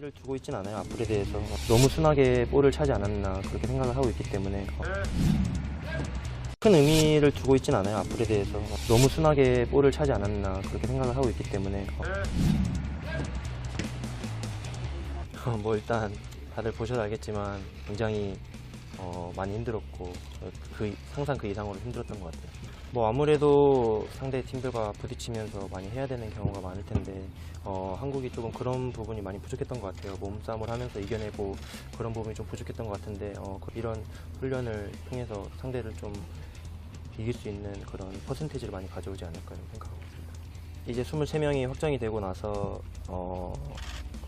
의미를 두고 있진 않아요. 앞으로에 대해서 너무 순하게 볼을 차지 않았나 그렇게 생각을 하고 있기 때문에 어, 큰 의미를 두고 있진 않아요. 앞으로에 대해서 너무 순하게 볼을 차지 않았나 그렇게 생각을 하고 있기 때문에 어, 뭐 일단 다들 보셔도 알겠지만 굉장히 어, 많이 힘들었고 어, 그 항상 그 이상으로 힘들었던 것 같아요. 뭐 아무래도 상대 팀들과 부딪히면서 많이 해야 되는 경우가 많을 텐데 어, 한국이 조금 그런 부분이 많이 부족했던 것 같아요. 몸싸움을 하면서 이겨내고 그런 부분이 좀 부족했던 것 같은데 어, 그- 이런 훈련을 통해서 상대를 좀 이길 수 있는 그런 퍼센테이지를 많이 가져오지 않을까 생각하고 있습니다. 이제 23명이 확정이 되고 나서 어,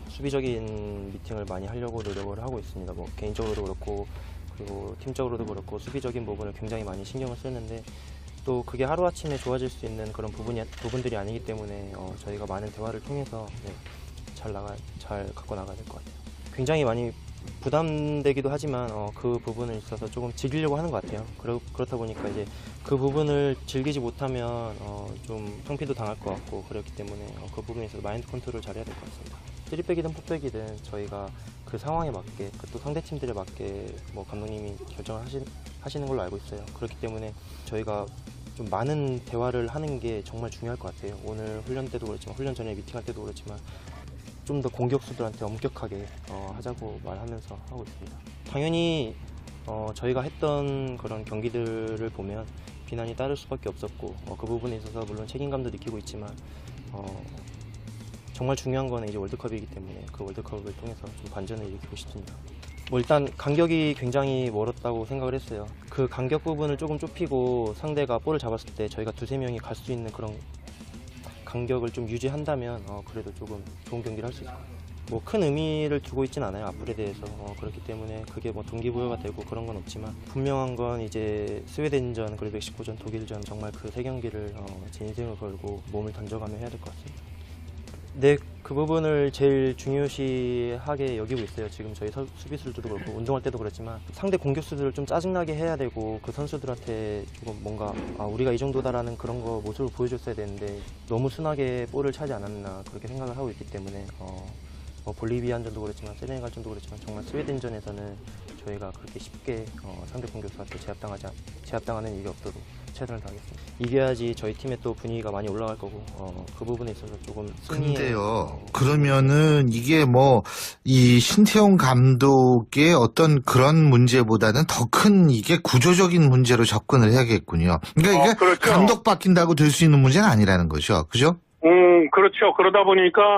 수비적인 미팅을 많이 하려고 노력을 하고 있습니다. 뭐 개인적으로도 그렇고 그리고 팀적으로도 그렇고 수비적인 부분을 굉장히 많이 신경을 쓰는데 또 그게 하루아침에 좋아질 수 있는 그런 부분이, 부분들이 아니기 때문에 어, 저희가 많은 대화를 통해서 네, 잘 나가 잘 갖고 나가야 될 것 같아요. 굉장히 많이 부담되기도 하지만 어, 그 부분에 있어서 조금 즐기려고 하는 것 같아요. 그러, 그렇다 보니까 이제 그 부분을 즐기지 못하면 어, 좀 성피도 당할 것 같고 그렇기 때문에 어, 그 부분에 있어서 마인드 컨트롤을 잘해야 될 것 같습니다. 3백이든 4백이든 저희가 그 상황에 맞게 그또 상대 팀들에 맞게 뭐 감독님이 결정을 하시, 하시는 걸로 알고 있어요. 그렇기 때문에 저희가 좀 많은 대화를 하는 게 정말 중요할 것 같아요. 오늘 훈련 때도 그렇지만 훈련 전에 미팅할 때도 그렇지만 좀 더 공격수들한테 엄격하게 어, 하자고 말하면서 하고 있습니다. 당연히 어, 저희가 했던 그런 경기들을 보면 비난이 따를 수밖에 없었고 어, 그 부분에 있어서 물론 책임감도 느끼고 있지만 어, 정말 중요한 거는 이제 월드컵이기 때문에 그 월드컵을 통해서 좀 반전을 일으키고 싶습니다. 뭐 일단 간격이 굉장히 멀었다고 생각을 했어요. 그 간격 부분을 조금 좁히고 상대가 볼을 잡았을 때 저희가 두세 명이 갈 수 있는 그런 간격을 좀 유지한다면 어, 그래도 조금 좋은 경기를 할 수 있을 것 같아요. 뭐 큰 의미를 두고 있진 않아요 앞으로에 대해서 어, 그렇기 때문에 그게 뭐 동기부여가 되고 그런 건 없지만 분명한 건 이제 스웨덴전 그리고 멕시코전 독일전 정말 그 세 경기를 어, 제 인생을 걸고 몸을 던져가며 해야 될 것 같습니다. 네, 그 부분을 제일 중요시하게 여기고 있어요. 지금 저희 서- 수비수들도 그렇고 운동할 때도 그렇지만 상대 공격수들을 좀 짜증나게 해야 되고 그 선수들한테 조금 뭔가 아, 우리가 이 정도다라는 그런 거 모습을 보여줬어야 되는데 너무 순하게 볼을 차지 않았나 그렇게 생각을 하고 있기 때문에 어, 뭐 볼리비안전도 그렇지만 세네갈전도 그렇지만 정말 스웨덴전에서는 저희가 그렇게 쉽게 어, 상대 공격수한테 제압당하지 않- 제압당하는 일이 없도록 최선을 다하겠습니다. 이겨야지 저희 팀의 또 분위기가 많이 올라갈 거고 어, 그 부분에 있어서 조금 승리에 근데요, 어, 그러면은 이게 뭐, 이 신태용 감독의 어떤 그런 문제보다는 더 큰 이게 구조적인 문제로 접근을 해야겠군요. 그러니까 어, 이게 그렇죠. 감독 바뀐다고 될 수 있는 문제는 아니라는 거죠. 그죠? 음, 그렇죠. 그러다 보니까,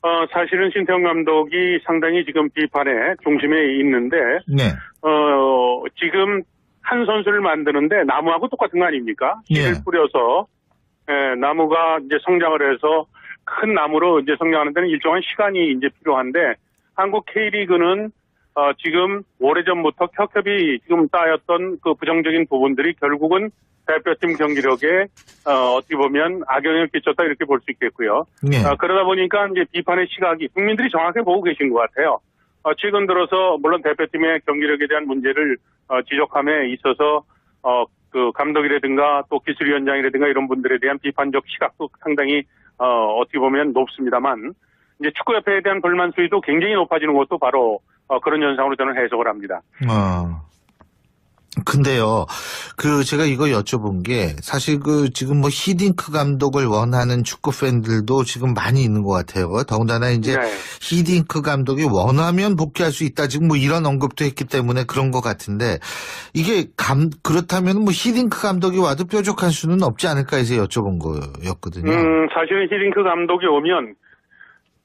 어, 사실은 신태용 감독이 상당히 지금 비판의 중심에 있는데, 네. 어, 지금 한 선수를 만드는데 나무하고 똑같은 거 아닙니까? 씨를 예. 뿌려서, 예, 나무가 이제 성장을 해서 큰 나무로 이제 성장하는 데는 일정한 시간이 이제 필요한데, 한국 K리그는 어, 지금 오래전부터 켜켜이 지금 쌓였던 그 부정적인 부분들이 결국은 대표팀 경기력에 어, 어떻게 보면 악영향을 끼쳤다 이렇게 볼 수 있겠고요. 네. 어, 그러다 보니까 이제 비판의 시각이 국민들이 정확하게 보고 계신 것 같아요. 어, 최근 들어서 물론 대표팀의 경기력에 대한 문제를 어, 지적함에 있어서 어, 그 감독이라든가 또 기술위원장이라든가 이런 분들에 대한 비판적 시각도 상당히 어, 어떻게 보면 높습니다만 이제 축구협회에 대한 불만 수위도 굉장히 높아지는 것도 바로 어, 그런 현상으로 저는 해석을 합니다. 어. 근데요, 그, 제가 이거 여쭤본 게, 사실 그, 지금 뭐 히딩크 감독을 원하는 축구 팬들도 지금 많이 있는 것 같아요. 더군다나 이제 네. 히딩크 감독이 원하면 복귀할 수 있다. 지금 뭐 이런 언급도 했기 때문에 그런 것 같은데, 이게 감, 그렇다면 뭐 히딩크 감독이 와도 뾰족한 수는 없지 않을까 해서 여쭤본 거였거든요. 음, 사실은 히딩크 감독이 오면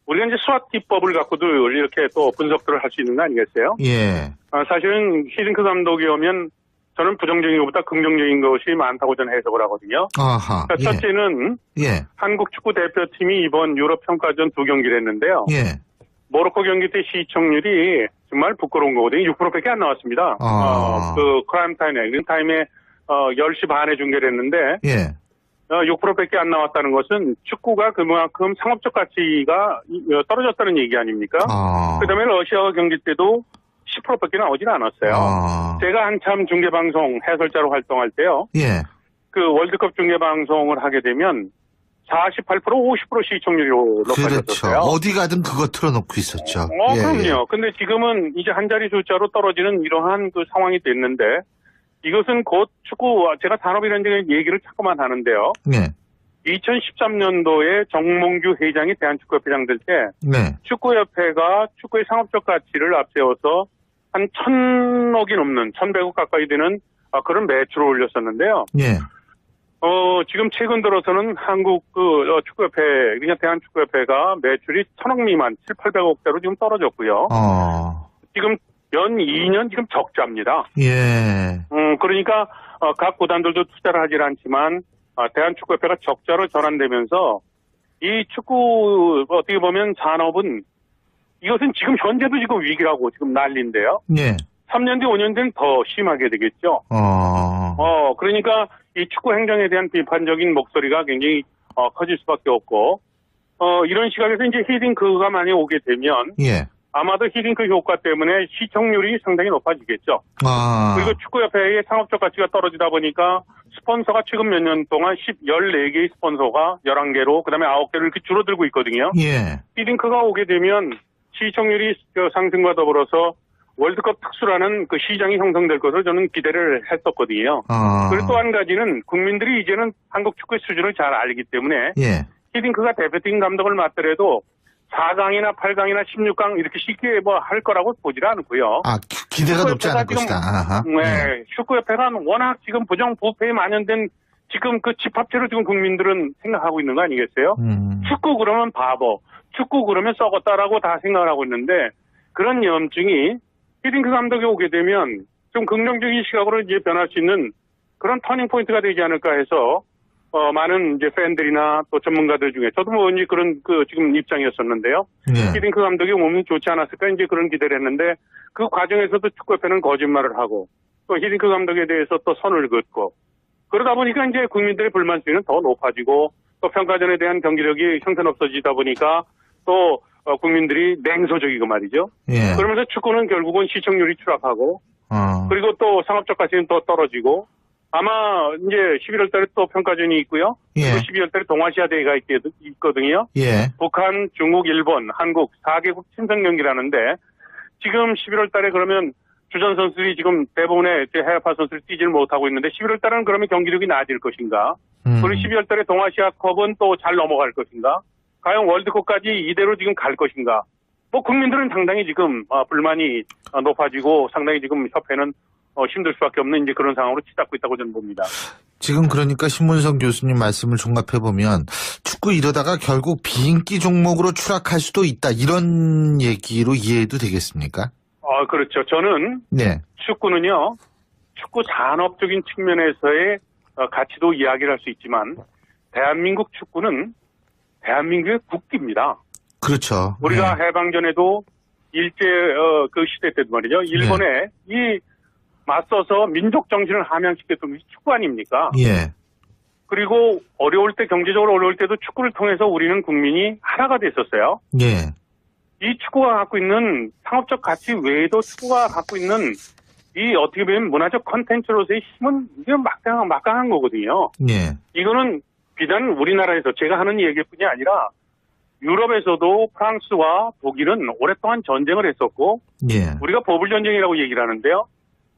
우리가 이제 수학 기법을 갖고도 이렇게 또 분석들을 할 수 있는 거 아니겠어요? 예. 아, 사실은 히딩크 감독이 오면 저는 부정적인 것보다 긍정적인 것이 많다고 저는 해석을 하거든요. 아하. 그러니까 예. 첫째는 예. 한국 축구 대표팀이 이번 유럽 평가전 두 경기를 했는데요. 예. 모로코 경기 때 시청률이 정말 부끄러운 거거든요. 6%밖에 안 나왔습니다. 아. 어, 그 크라임 타임에, 그 타임에 어, 10시 반에 중계를 했는데 예. 어, 6%밖에 안 나왔다는 것은 축구가 그만큼 상업적 가치가 떨어졌다는 얘기 아닙니까? 아. 그다음에 러시아와 경기 때도 10%밖에 나오진 않았어요. 아. 제가 한참 중계방송 해설자로 활동할 때요. 예. 그 월드컵 중계방송을 하게 되면 48% 50% 시청률로 그렇죠. 높아졌어요. 어디 가든 그거 틀어놓고 있었죠. 어, 예, 그럼요. 근데 지금은 이제 한 자리 숫자로 떨어지는 이러한 그 상황이 됐는데 이것은 곧 축구 제가 산업이라는 얘기를 자꾸만 하는데요. 예. 2013년도에 정몽규 회장이 대한축구협회장 될 때 네. 축구협회가 축구의 상업적 가치를 앞세워서 한 천억이 넘는 천백억 가까이 되는 아, 그런 매출을 올렸었는데요. 예. 어, 지금 최근 들어서는 한국 그 어, 축구협회, 그냥 대한축구협회가 매출이 천억 미만, 7, 800억대로 지금 떨어졌고요. 어. 지금 연 2년 지금 적자입니다. 예. 음, 그러니까 어, 각 구단들도 투자를 하질 않지만 아, 대한축구협회가 적자로 전환되면서 이 축구 어떻게 보면 산업은 이것은 지금 현재도 지금 위기라고 지금 난리인데요. 예. 3년 뒤, 5년 뒤는 더 심하게 되겠죠. 어. 어, 그러니까 이 축구 행정에 대한 비판적인 목소리가 굉장히 어, 커질 수밖에 없고, 어, 이런 시각에서 이제 히딩크가 많이 오게 되면 예. 아마도 히딩크 효과 때문에 시청률이 상당히 높아지겠죠. 아. 그리고 축구협회의 상업적 가치가 떨어지다 보니까 스폰서가 최근 몇 년 동안 10, 14개의 스폰서가 11개로, 그 다음에 9개로 이렇게 줄어들고 있거든요. 예. 히딩크가 오게 되면 시청률이 그 상승과 더불어서 월드컵 특수라는 그 시장이 형성될 것을 저는 기대를 했었거든요. 어. 그리고 또 한 가지는 국민들이 이제는 한국 축구의 수준을 잘 알기 때문에 예. 히딩크가 대표팀 감독을 맡더라도 4강이나 8강이나 16강 이렇게 쉽게 뭐 할 거라고 보질 않고요. 아, 기- 기대가 높지 않을 것이다. 아하. 예. 네, 축구협회가 워낙 지금 부정 부패에 만연된 지금 그 집합체로 지금 국민들은 생각하고 있는 거 아니겠어요? 음. 축구 그러면 바보, 축구 그러면 썩었다라고 다 생각을 하고 있는데 그런 염증이 히딩크 감독이 오게 되면 좀 긍정적인 시각으로 이제 변할 수 있는 그런 터닝 포인트가 되지 않을까 해서 어, 많은 이제 팬들이나 또 전문가들 중에 저도 뭐 이제 그런 그 지금 입장이었었는데요. 예. 히딩크 감독이 오면 좋지 않았을까 이제 그런 기대를 했는데 그 과정에서도 축구협회는 거짓말을 하고 또 히딩크 감독에 대해서 또 선을 긋고 그러다 보니까 이제 국민들의 불만 수위는 더 높아지고 또 평가전에 대한 경기력이 형편없어지다 보니까 또 어, 국민들이 냉소적이고 말이죠. 예. 그러면서 축구는 결국은 시청률이 추락하고 어. 그리고 또 상업적 가치는 더 떨어지고 아마 이제 11월 달에 또 평가전이 있고요. 예. 그리고 12월 달에 동아시아 대회가 있, 있거든요. 예. 북한, 중국, 일본, 한국 4개국 친선 경기라는데 지금 11월 달에 그러면 주전 선수들이 지금 대부분의 해외파 선수를 뛰지를 못하고 있는데 11월 달에는 그러면 경기력이 나아질 것인가? 음. 그리고 12월 달에 동아시아컵은 또 잘 넘어갈 것인가? 과연 월드컵까지 이대로 지금 갈 것인가? 뭐 국민들은 상당히 지금 어, 불만이 어, 높아지고 상당히 지금 협회는 어, 힘들 수밖에 없는 이제 그런 상황으로 치닫고 있다고 저는 봅니다. 지금 그러니까 신문성 교수님 말씀을 종합해 보면 축구 이러다가 결국 비인기 종목으로 추락할 수도 있다 이런 얘기로 이해해도 되겠습니까? 어, 그렇죠. 저는 네. 축구는요, 축구 산업적인 측면에서의 어, 가치도 이야기를 할 수 있지만, 대한민국 축구는 대한민국의 국기입니다. 그렇죠. 우리가 예. 해방 전에도 일제, 어, 그 시대 때도 말이죠. 일본에 이 맞서서 민족 정신을 함양시켰던 것이 축구 아닙니까? 예. 그리고 어려울 때, 경제적으로 어려울 때도 축구를 통해서 우리는 국민이 하나가 됐었어요. 예. 이 축구가 갖고 있는 상업적 가치 외에도 축구가 갖고 있는 이 어떻게 보면 문화적 컨텐츠로서의 힘은 이게 막강한, 막강한 거거든요. 예. 이거는 비단 우리나라에서 제가 하는 얘기일 뿐이 아니라 유럽에서도 프랑스와 독일은 오랫동안 전쟁을 했었고 예. 우리가 버블 전쟁이라고 얘기를 하는데요.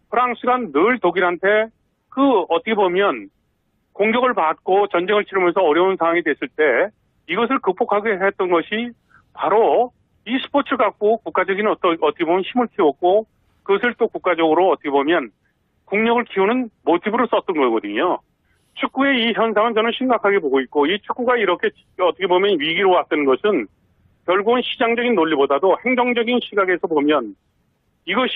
프랑스가 늘 독일한테 그 어떻게 보면 공격을 받고 전쟁을 치르면서 어려운 상황이 됐을 때 이것을 극복하게 했던 것이 바로 이 스포츠 갖고 국가적인 어떤 어떻게 보면 힘을 키웠고 그것을 또 국가적으로 어떻게 보면 국력을 키우는 모티브로 썼던 거거든요. 축구의 이 현상은 저는 심각하게 보고 있고 이 축구가 이렇게 어떻게 보면 위기로 왔던 것은 결국은 시장적인 논리보다도 행정적인 시각에서 보면 이것이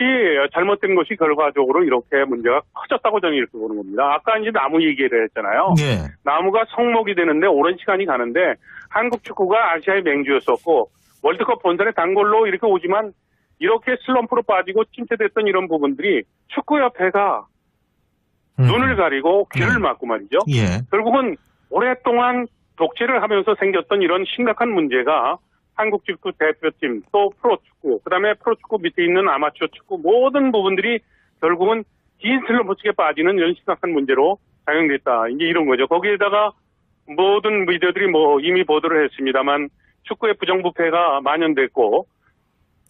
잘못된 것이 결과적으로 이렇게 문제가 커졌다고 저는 이렇게 보는 겁니다. 아까 이제 나무 얘기를 했잖아요. 예. 나무가 성목이 되는데 오랜 시간이 가는데 한국 축구가 아시아의 맹주였었고 월드컵 본선에 단골로 이렇게 오지만 이렇게 슬럼프로 빠지고 침체됐던 이런 부분들이 축구협회가 음. 눈을 가리고 귀를 네. 막고 말이죠. 예. 결국은 오랫동안 독재를 하면서 생겼던 이런 심각한 문제가 한국 축구 대표팀 또 프로축구 그다음에 프로축구 밑에 있는 아마추어 축구 모든 부분들이 결국은 긴 슬럼프 속에 빠지는 이런 심각한 문제로 작용됐다. 이제 이런 거죠. 거기에다가 모든 미디어들이 뭐 이미 보도를 했습니다만 축구의 부정부패가 만연됐고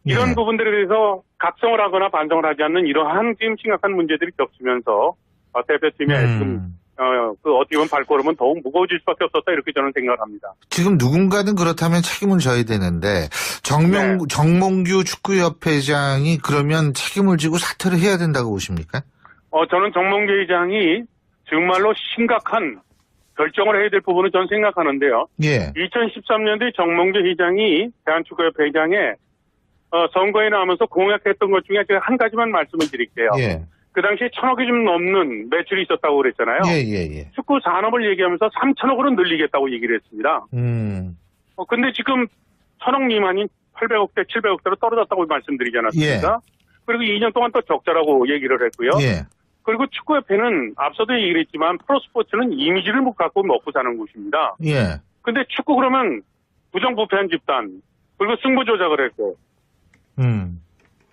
이런 예. 부분들에 대해서 각성을 하거나 반성을 하지 않는 이러한 지금 심각한 문제들이 겹치면서 어, 대표팀의 지금 음. 어, 그 어떻게 보면 발걸음은 더욱 무거워질 수밖에 없었다 이렇게 저는 생각을 합니다. 지금 누군가는 그렇다면 책임을 져야 되는데 정명 네. 정몽규 축구협회장이 그러면 책임을 지고 사퇴를 해야 된다고 보십니까? 어, 저는 정몽규 회장이 정말로 심각한 결정을 해야 될 부분은 저는 생각하는데요. 예. 2013년도에 정몽규 회장이 대한축구협회 회장에 어, 선거에 나오면서 공약했던 것 중에 제가 한 가지만 말씀을 드릴게요. 예. 그 당시에 천억이 좀 넘는 매출이 있었다고 그랬잖아요. 예, 예, 예. 축구 산업을 얘기하면서 3천억으로 늘리겠다고 얘기를 했습니다. 음. 어, 근데 지금 천억 미만인 800억대, 700억대로 떨어졌다고 말씀드리지 않았습니까? 그리고 2년 동안 또 적자라고 얘기를 했고요. 예. 그리고 축구협회는 앞서도 얘기를 했지만 프로스포츠는 이미지를 못 갖고 먹고 사는 곳입니다. 예. 근데 축구 그러면 부정부패한 집단, 그리고 승부 조작을 했고, 음.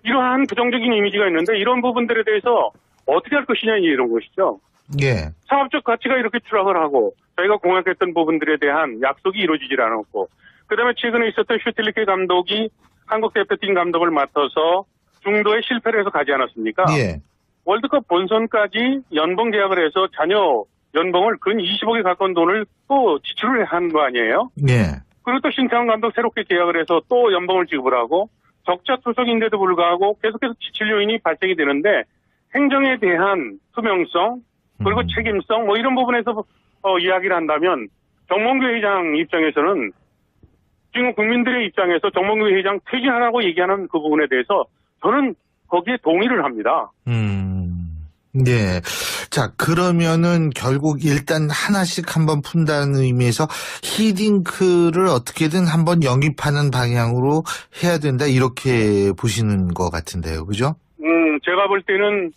이러한 부정적인 이미지가 있는데 이런 부분들에 대해서 어떻게 할 것이냐 이런 것이죠. 예. 상업적 가치가 이렇게 추락을 하고 저희가 공약했던 부분들에 대한 약속이 이루어지질 않았고 그다음에 최근에 있었던 슈틸리케 감독이 한국 대표팀 감독을 맡아서 중도에 실패를 해서 가지 않았습니까? 예. 월드컵 본선까지 연봉 계약을 해서 자녀 연봉을 근 20억에 가까운 돈을 또 지출을 한 거 아니에요? 예. 그리고 또 신태환 감독 새롭게 계약을 해서 또 연봉을 지급을 하고 적자 투석인데도 불구하고 계속해서 지출 요인이 발생이 되는데 행정에 대한 투명성 그리고 음. 책임성 뭐 이런 부분에서 어, 이야기를 한다면 정몽규 회장 입장에서는 지금 국민들의 입장에서 정몽규 회장 퇴진하라고 얘기하는 그 부분에 대해서 저는 거기에 동의를 합니다. 음. 예. 자, 그러면은 결국 일단 하나씩 한번 푼다는 의미에서 히딩크를 어떻게든 한번 영입하는 방향으로 해야 된다 이렇게 보시는 것 같은데요. 그죠? 음, 제가 볼 때는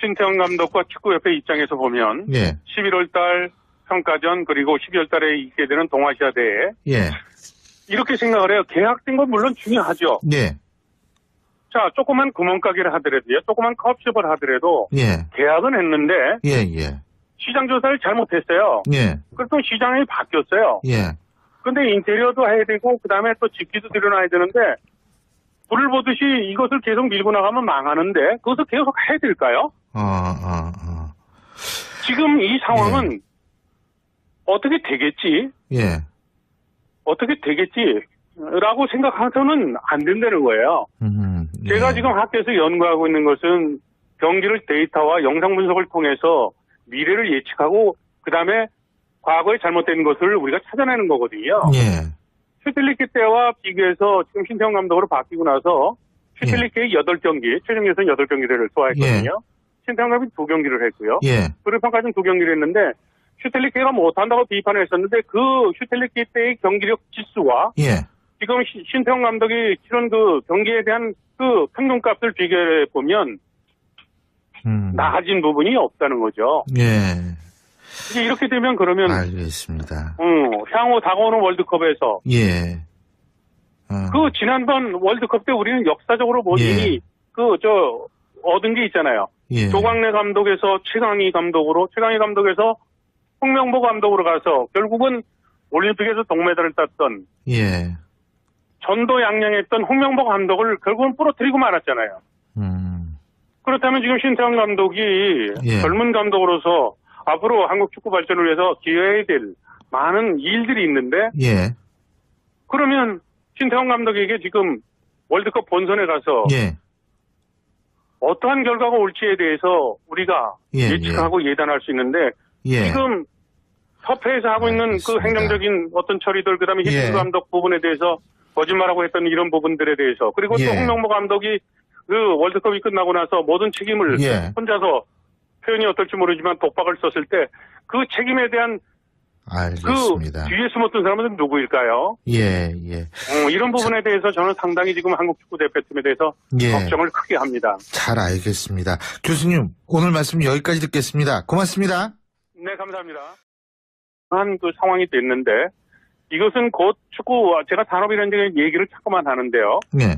신태영 감독과 축구협회 입장에서 보면 예. 11월 달 평가전 그리고 12월 달에 있게 되는 동아시아 대회 예. 이렇게 생각을 해요. 계약된 건 물론 중요하죠. 예. 자, 조그만 구멍가게를 하더라도요. 조그만 컵숍을 하더라도 예. 계약은 했는데 예. 예. 시장 조사를 잘못했어요. 예. 그래서 시장이 바뀌었어요. 예. 근데 인테리어도 해야 되고 그다음에 또 집기도 들여놔야 되는데 불을 보듯이 이것을 계속 밀고 나가면 망하는데 그것을 계속 해야 될까요? 어, 어, 어. 지금 이 상황은 어떻게 되겠지? 예. 어떻게 되겠지? 라고 생각해서는 안 된다는 거예요. 음, 예. 제가 지금 학교에서 연구하고 있는 것은 경기를 데이터와 영상 분석을 통해서 미래를 예측하고 그 다음에 과거에 잘못된 것을 우리가 찾아내는 거거든요. 예. 슈틸리케 때와 비교해서 지금 신태영 감독으로 바뀌고 나서 슈틸리케의 8경기, 최종 예선 8경기를 소화했거든요. 신태영 감독이 2경기를 했고요. 예. 평가전 2경기를 했는데 슈틸리케가 못한다고 비판을 했었는데 그 슈틸리케 때의 경기력 지수와 예. 지금 시- 신태용 감독이 치른 그 경기에 대한 그 평균값을 비교해 보면 음. 나아진 부분이 없다는 거죠. 예. 이제 이렇게 되면 그러면 알겠습니다. 음, 향후 다가오는 월드컵에서 예. 어. 그 지난번 월드컵 때 우리는 역사적으로 본 예. 이미 그저 얻은 게 있잖아요. 예. 조광래 감독에서 최강희 감독으로 최강희 감독에서 홍명보 감독으로 가서 결국은 올림픽에서 동메달을 땄던 예. 전도 양양했던 홍명보 감독을 결국은 부러뜨리고 말았잖아요. 음. 그렇다면 지금 신태영 감독이 예. 젊은 감독으로서 앞으로 한국 축구 발전을 위해서 기여해야 될 많은 일들이 있는데 예. 그러면 신태영 감독에게 지금 월드컵 본선에 가서 예. 어떠한 결과가 올지에 대해서 우리가 예, 예, 측하고 예 단할 수 있는데 예. 지금 협회에서 하고 있는 그 알겠습니다. 행정적인 어떤 처리들 그다음에 예. 히딩 감독 부분에 대해서 거짓말하고 했던 이런 부분들에 대해서 그리고 예. 또 홍명보 감독이 그 월드컵이 끝나고 나서 모든 책임을 예. 혼자서 표현이 어떨지 모르지만 독박을 썼을 때 그 책임에 대한 그 알겠습니다. 뒤에 숨었던 사람은 누구일까요? 예, 예. 어, 이런 부분에 대해서 저는 상당히 지금 한국 축구 대표팀에 대해서 예. 걱정을 크게 합니다. 잘 알겠습니다. 교수님, 오늘 말씀 여기까지 듣겠습니다. 고맙습니다. 네, 감사합니다. 한 그 상황이 됐는데 이것은 곧 축구 제가 산업이라는 얘기를 자꾸만 하는데요. 네.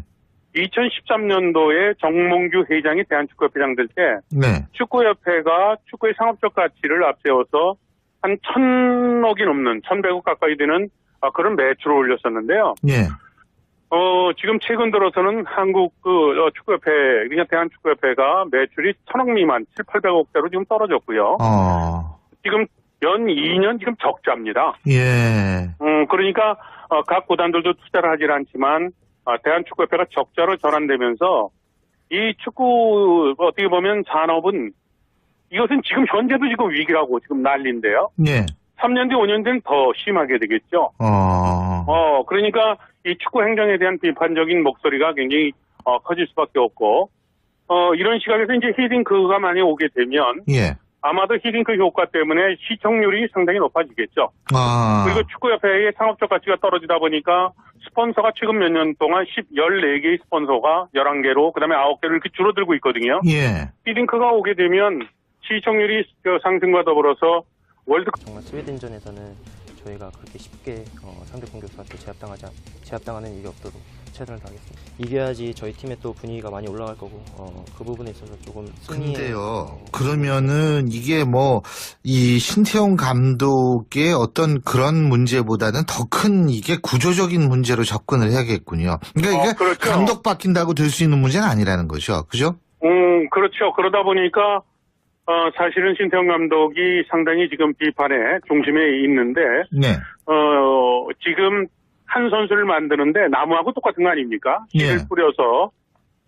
2013년도에 정몽규 회장이 대한축구협회장 될때 네. 축구협회가 축구의 상업적 가치를 앞세워서 한한 천억이 넘는, 천백억 가까이 되는 아, 그런 매출을 올렸었는데요. 예. 어, 지금 최근 들어서는 한국 그 어, 축구협회, 그러니까 대한축구협회가 매출이 천억 미만, 7, 800억대로 지금 떨어졌고요. 어. 지금 연 2년 지금 적자입니다. 예. 음, 그러니까 어, 각 구단들도 투자를 하질 않지만 어, 대한축구협회가 적자로 전환되면서 이 축구 어떻게 보면 산업은 이것은 지금 현재도 지금 위기라고 지금 난리인데요. 예. 3년 뒤, 5년 뒤는 더 심하게 되겠죠. 어. 어, 그러니까 이 축구 행정에 대한 비판적인 목소리가 굉장히 어, 커질 수밖에 없고 어, 이런 시각에서 이제 히딩크가 많이 오게 되면 예. 아마도 히딩크 효과 때문에 시청률이 상당히 높아지겠죠. 아. 그리고 축구협회의 상업적 가치가 떨어지다 보니까 스폰서가 최근 몇 년 동안 10, 14개의 스폰서가 11개로 그다음에 9개로 이렇게 줄어들고 있거든요. 예. 히딩크가 오게 되면 시청률이 저 상승과 더불어서 월드컵 정말 스웨덴전에서는 저희가 그렇게 쉽게 어, 상대 공격수한테 제압당하지 않- 제압당하는 일이 없도록 최선을 다하겠습니다. 이겨야지 저희 팀의 또 분위기가 많이 올라갈 거고 어, 그 부분에 있어서 조금 승리에 근데요, 어, 그러면은 이게 뭐, 이 신태용 감독의 어떤 그런 문제보다는 더 큰 이게 구조적인 문제로 접근을 해야겠군요. 그러니까 어, 이게 그렇죠. 감독 바뀐다고 될 수 있는 문제는 아니라는 거죠. 그죠? 음, 그렇죠. 그러다 보니까, 어, 사실은 신태용 감독이 상당히 지금 비판의 중심에 있는데, 네. 어, 지금 한 선수를 만드는데 나무하고 똑같은 거 아닙니까? 씨를 예. 뿌려서,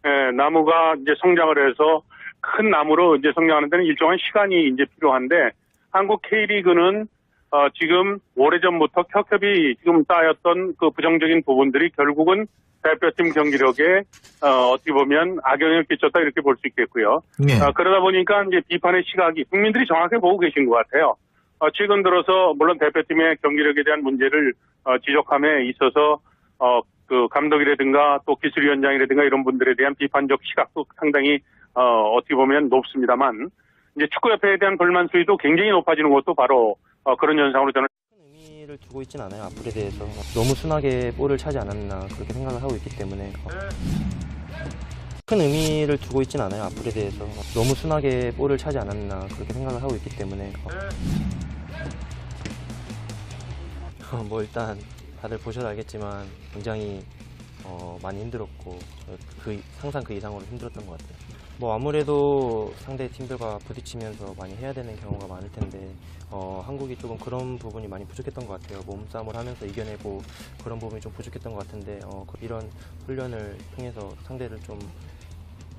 예, 나무가 이제 성장을 해서 큰 나무로 이제 성장하는 데는 일정한 시간이 이제 필요한데, 한국 K리그는 어, 지금 오래전부터 켜켜이 지금 쌓였던 그 부정적인 부분들이 결국은 대표팀 경기력에 어, 어떻게 보면 악영향을 끼쳤다 이렇게 볼 수 있겠고요. 네. 아, 그러다 보니까 이제 비판의 시각이 국민들이 정확히 보고 계신 것 같아요. 어, 최근 들어서 물론 대표팀의 경기력에 대한 문제를 어, 지적함에 있어서 어, 그 감독이라든가 또 기술위원장이라든가 이런 분들에 대한 비판적 시각도 상당히 어, 어떻게 보면 높습니다만 이제 축구협회에 대한 불만 수위도 굉장히 높아지는 것도 바로 어, 그런 현상으로 저는 큰 의미를 두고 있진 않아요. 앞으로에 대해서 너무 순하게 볼을 차지 않았나 그렇게 생각을 하고 있기 때문에 어, 큰 의미를 두고 있진 않아요. 앞으로에 대해서 너무 순하게 볼을 차지 않았나 그렇게 생각을 하고 있기 때문에 어, 뭐 일단 다들 보셔도 알겠지만 굉장히 어, 많이 힘들었고 어, 그 이- 항상 그 이상으로 힘들었던 것 같아요. 뭐 아무래도 상대 팀들과 부딪히면서 많이 해야 되는 경우가 많을 텐데 어, 한국이 조금 그런 부분이 많이 부족했던 것 같아요. 몸싸움을 하면서 이겨내고 그런 부분이 좀 부족했던 것 같은데 어, 그- 이런 훈련을 통해서 상대를 좀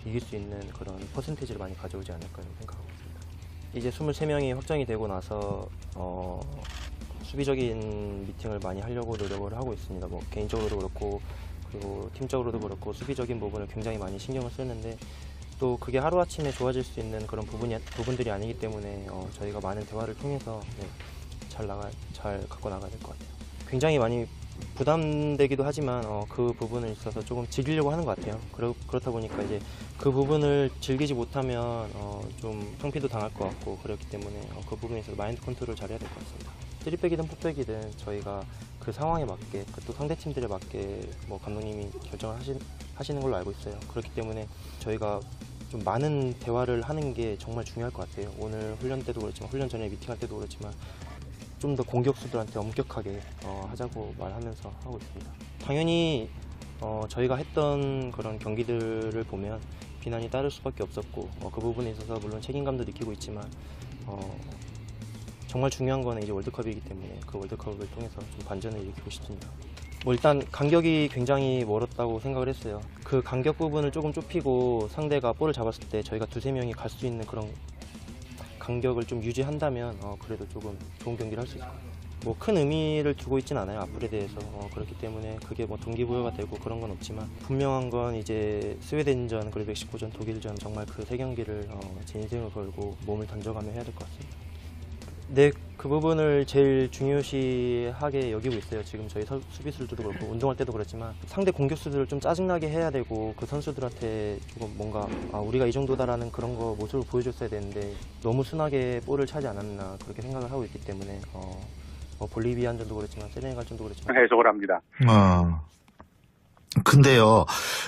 이길 수 있는 그런 퍼센테이지를 많이 가져오지 않을까 생각하고 있습니다. 이제 23명이 확정이 되고 나서 어, 수비적인 미팅을 많이 하려고 노력을 하고 있습니다. 뭐 개인적으로도 그렇고 그리고 팀적으로도 그렇고 수비적인 부분을 굉장히 많이 신경을 쓰는데 또 그게 하루아침에 좋아질 수 있는 그런 부분이, 부분들이 아니기 때문에 어, 저희가 많은 대화를 통해서 네, 잘 나가 잘 갖고 나가야 될 것 같아요. 굉장히 많이 부담되기도 하지만 어, 그 부분에 있어서 조금 즐기려고 하는 것 같아요. 그러, 그렇다 보니까 이제 그 부분을 즐기지 못하면 어, 좀 성피도 당할 것 같고 그렇기 때문에 어, 그 부분에 있어서 마인드 컨트롤 잘해야 될 것 같습니다. 3백이든 4백이든 저희가 그 상황에 맞게 그또 상대 팀들에 맞게 뭐 감독님이 결정을 하시, 하시는 걸로 알고 있어요. 그렇기 때문에 저희가 좀 많은 대화를 하는 게 정말 중요할 것 같아요. 오늘 훈련 때도 그렇지만 훈련 전에 미팅할 때도 그렇지만 좀 더 공격수들한테 엄격하게 어, 하자고 말하면서 하고 있습니다. 당연히 어, 저희가 했던 그런 경기들을 보면 비난이 따를 수밖에 없었고 어, 그 부분에 있어서 물론 책임감도 느끼고 있지만 어, 정말 중요한 거는 이제 월드컵이기 때문에 그 월드컵을 통해서 좀 반전을 일으키고 싶습니다. 뭐 일단 간격이 굉장히 멀었다고 생각을 했어요. 그 간격 부분을 조금 좁히고 상대가 볼을 잡았을 때 저희가 두세 명이 갈 수 있는 그런 간격을 좀 유지한다면 어, 그래도 조금 좋은 경기를 할 수 있을 것 같아요. 뭐 큰 의미를 두고 있진 않아요 앞으로에 대해서 어, 그렇기 때문에 그게 뭐 동기부여가 되고 그런 건 없지만 분명한 건 이제 스웨덴전 그리고 멕시코전 독일전 정말 그 세 경기를 어, 제 인생을 걸고 몸을 던져가며 해야 될 것 같습니다. 네, 그 부분을 제일 중요시하게 여기고 있어요. 지금 저희 서- 수비수들도 그렇고 운동할 때도 그렇지만 상대 공격수들을 좀 짜증나게 해야 되고 그 선수들한테 조금 뭔가 아, 우리가 이 정도다라는 그런 거 모습을 보여줬어야 되는데 너무 순하게 볼을 차지 않았나 그렇게 생각을 하고 있기 때문에 어, 뭐 볼리비안전도 그렇지만 세네갈전도 그렇지만 해석을 합니다. 어. 근데요,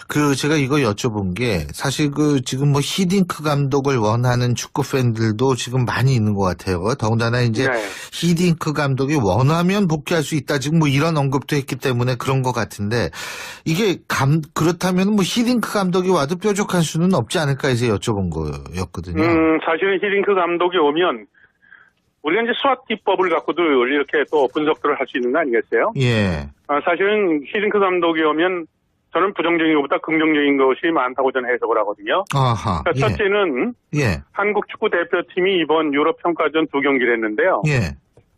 그 제가 이거 여쭤본 게 사실 그 지금 뭐 히딩크 감독을 원하는 축구 팬들도 지금 많이 있는 것 같아요. 더군다나 이제 네. 히딩크 감독이 원하면 복귀할 수 있다 지금 뭐 이런 언급도 했기 때문에 그런 것 같은데 이게 감 그렇다면 뭐 히딩크 감독이 와도 뾰족한 수는 없지 않을까 해서 여쭤본 거였거든요. 음, 사실은 히딩크 감독이 오면 우리가 이제 수학 기법을 갖고도 이렇게 또 분석들을 할 수 있는 거 아니겠어요? 예, 아, 사실은 히딩크 감독이 오면 저는 부정적인 것보다 긍정적인 것이 많다고 저는 해석을 하거든요. 아하, 그러니까 예, 첫째는 예, 한국 축구 대표팀이 이번 유럽 평가전 두 경기를 했는데요. 예,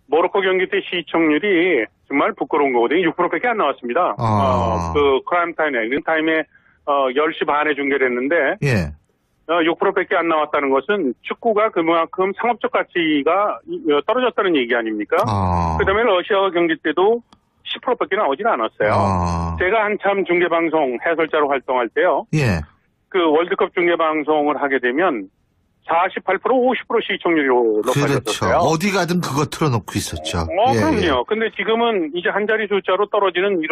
모로코 경기 때 시청률이 정말 부끄러운 거거든요. 6%밖에 안 나왔습니다. 아. 어, 그 크라임 타임에, 그 타임에 어, 10시 반에 중계를 했는데 예, 어, 6%밖에 안 나왔다는 것은 축구가 그만큼 상업적 가치가 이- 어, 떨어졌다는 얘기 아닙니까? 아, 그다음에 러시아와 경기 때도 10%밖에 나오진 않았어요. 아, 제가 한참 중계 방송 해설자로 활동할 때요. 예, 그 월드컵 중계 방송을 하게 되면 48% 50% 시청률로 그렇죠. 높아졌어요. 어디 가든 그거 틀어놓고 있었죠. 어, 예, 예. 그럼요. 근데 지금은 이제 한 자리 숫자로 떨어지는 이런